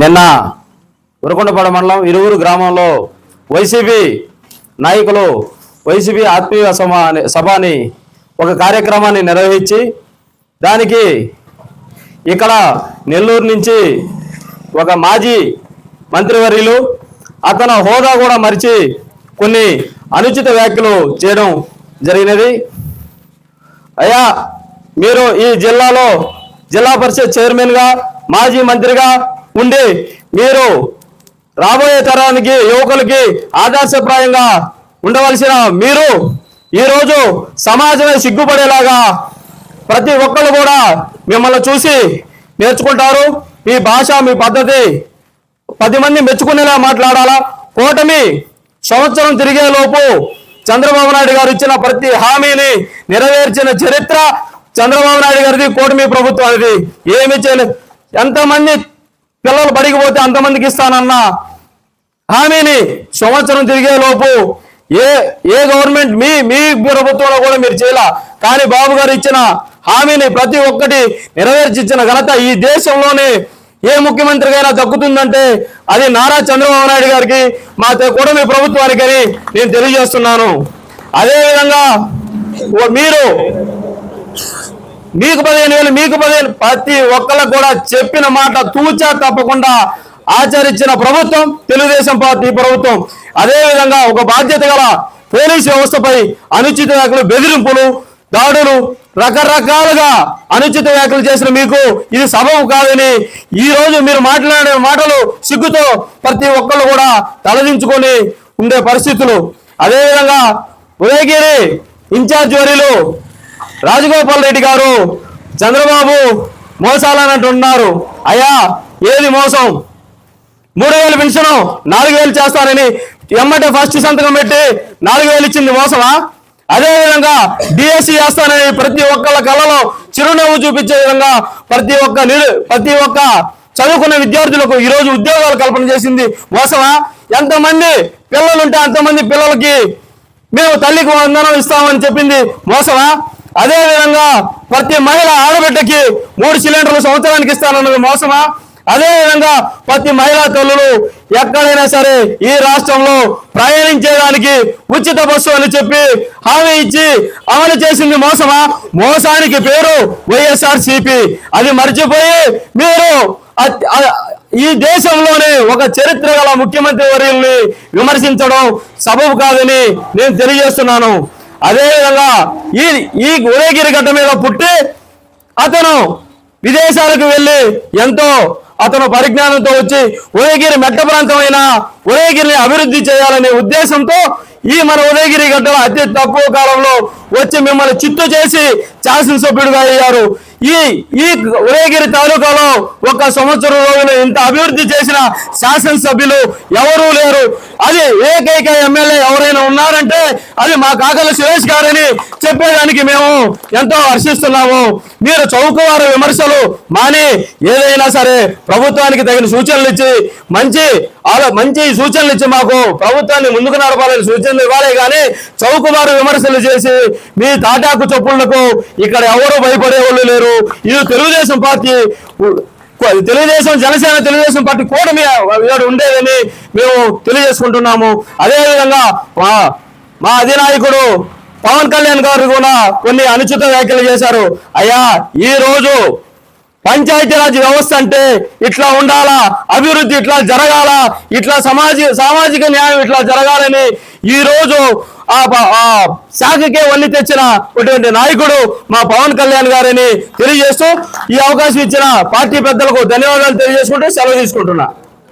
నిన్న ఉరకొండపాడ మండలం ఇరువురు గ్రామంలో వైసీపీ నాయకులు వైసీపీ ఆత్మీయ సభ ఒక కార్యక్రమాన్ని నిర్వహించి దానికి ఇక్కడ నెల్లూరు నుంచి ఒక మాజీ మంత్రివర్యులు అతను హోదా కూడా మరిచి కొన్ని అనుచిత వ్యాఖ్యలు చేయడం జరిగినది. అయ్యా మీరు ఈ జిల్లాలో జిల్లా పరిషత్ చైర్మన్గా మాజీ మంత్రిగా ఉండి మీరు రాబోయే తరానికి యువకులకి ఆదర్శప్రాయంగా ఉండవలసిన మీరు ఈరోజు సమాజమే సిగ్గుపడేలాగా ప్రతి ఒక్కరు కూడా మిమ్మల్ని చూసి నేర్చుకుంటారు. మీ భాష మీ పద్ధతి పది మంది మెచ్చుకునేలా మాట్లాడాలా? కూటమి సంవత్సరం తిరిగేలోపు చంద్రబాబు నాయుడు గారు ఇచ్చిన ప్రతి హామీని నెరవేర్చిన చరిత్ర చంద్రబాబు నాయుడు గారిది కూటమి ప్రభుత్వానికి ఏమి చేయలేదు. ఎంతమంది పిల్లలు బడికి పోతే అంతమందికి ఇస్తానన్న. హామీని సంవత్సరం తిరిగే లోపు ఏ ఏ గవర్నమెంట్ మీ మీ ప్రభుత్వంలో కూడా మీరు చేయాల. కానీ బాబు గారు ఇచ్చిన హామీని ప్రతి ఒక్కటి నెరవేర్చిచ్చిన ఘనత ఈ దేశంలోనే ఏ ముఖ్యమంత్రికైనా దక్కుతుందంటే అది నారా చంద్రబాబు నాయుడు గారికి మా తె- ప్రభుత్వానికి అని నేను తెలియజేస్తున్నాను. అదేవిధంగా మీరు మీకు పదిహేను వేలు మీకు పదిహేను ప్రతి ఒక్కళ్ళకు కూడా చెప్పిన మాట తూచా తప్పకుండా ఆచరించిన ప్రభుత్వం తెలుగుదేశం పార్టీ ప్రభుత్వం. అదేవిధంగా ఒక బాధ్యత గల పోలీస్ వ్యవస్థపై అనుచిత వ్యాఖ్యలు బెదిరింపులు దాడులు రకరకాలుగా అనుచిత వ్యాఖ్యలు చేసిన మీకు ఇది సబబు కాదని ఈ రోజు మీరు మాట్లాడే మాటలు సిగ్గుతో ప్రతి ఒక్కళ్ళు కూడా తలదించుకొని ఉండే పరిస్థితులు. అదేవిధంగా ఉదయగిరి ఇన్ఛార్జ్ వర్యులు రాజగోపాల్ రెడ్డి గారు చంద్రబాబు మోసాలన్నట్టు ఉన్నారు అయ్యా ఏది మోసం? మూడు వేలు పెన్షన్ నాలుగు వేలు చేస్తారని ఎమ్మటే ఫస్ట్ సంతకం పెట్టి నాలుగు వేలు ఇచ్చింది మోసమా? అదేవిధంగా డిఎస్సి చేస్తానని ప్రతి ఒక్కళ్ళ కళలో చిరునవ్వు చూపించే విధంగా ప్రతి ఒక్క ప్రతి ఒక్క చదువుకున్న విద్యార్థులకు ఈరోజు ఉద్యోగాలు కల్పన చేసింది మోసమా? ఎంతమంది పిల్లలు ఉంటే అంతమంది పిల్లలకి మేము తల్లికి వందనం ఇస్తామని చెప్పింది మోసమా? అదేవిధంగా ప్రతి మహిళ ఆడబిడ్డకి మూడు సిలిండర్లు సంవత్సరానికి ఇస్తానన్నది మోసమా? అదేవిధంగా ప్రతి మహిళా తల్లులు ఎక్కడైనా సరే ఈ రాష్ట్రంలో ప్రయాణించేదానికి ఉచిత బస్సు అని చెప్పి హామీ ఇచ్చి అమలు చేసింది మోసమా? మోసానికి పేరు వైఎస్ఆర్ సిపి అది మర్చిపోయి మీరు ఈ దేశంలోనే ఒక చరిత్ర గల ముఖ్యమంత్రి వర్యుల్ని విమర్శించడం సబబు కాదని నేను తెలియజేస్తున్నాను. అదేవిధంగా ఈ ఈ ఉదయగిరి గడ్డ మీద పుట్టి అతను విదేశాలకు వెళ్ళి ఎంతో అతను పరిజ్ఞానంతో వచ్చి ఉదయగిరి మెట్ట ప్రాంతమైన ఉదయగిరిని అభివృద్ధి చేయాలనే ఉద్దేశంతో ఈ మన ఉదయగిరి గడ్డలో అతి తక్కువ కాలంలో వచ్చి మిమ్మల్ని చిత్తు చేసి శాసనసభ్యుడిగా అయ్యారు. ఈ ఈ ఉదయగిరి తాలూకాలో ఒక సంవత్సరం రోజులు ఇంత అభివృద్ధి చేసిన శాసనసభ్యులు ఎవరూ లేరు. అది ఏకైక ఎమ్మెల్యే ఎవరైనా ఉన్నారంటే అది మా కాకల సురేష్ గారని చెప్పేదానికి మేము ఎంతో హర్షిస్తున్నాము. మీరు చౌకవారు విమర్శలు మాని ఏదైనా సరే ప్రభుత్వానికి తగిన సూచనలు ఇచ్చి మంచి మంచి సూచనలు ఇచ్చి మాకు ప్రభుత్వాన్ని ముందుకు నడపాలని సూచనలు ఇవ్వాలి కానీ చౌకవారు విమర్శలు చేసి మీ తాటాకు చొప్పుళ్ళకు ఇక్కడ ఎవరు భయపడే వాళ్ళు లేరు. ఇది తెలుగుదేశం పార్టీ తెలుగుదేశం జనసేన తెలుగుదేశం పార్టీ కూటమి ఉండేదని మేము తెలియజేసుకుంటున్నాము. అదేవిధంగా మా మా అధినాయకుడు పవన్ కళ్యాణ్ గారు కూడా కొన్ని అనుచిత వ్యాఖ్యలు చేశారు. అయ్యా ఈ రోజు పంచాయతీరాజ్ వ్యవస్థ అంటే ఇట్లా ఉండాలా? అభివృద్ధి ఇట్లా జరగాల? ఇట్లా సమాజ సామాజిక న్యాయం ఇట్లా జరగాలని ఈ రోజు ఆ ఆ శాఖకే వల్లి తెచ్చిన అటువంటి నాయకుడు మా పవన్ కళ్యాణ్ గారిని తెలియజేస్తూ ఈ అవకాశం ఇచ్చిన పార్టీ పెద్దలకు ధన్యవాదాలు తెలియజేసుకుంటూ సెలవు తీసుకుంటున్నా.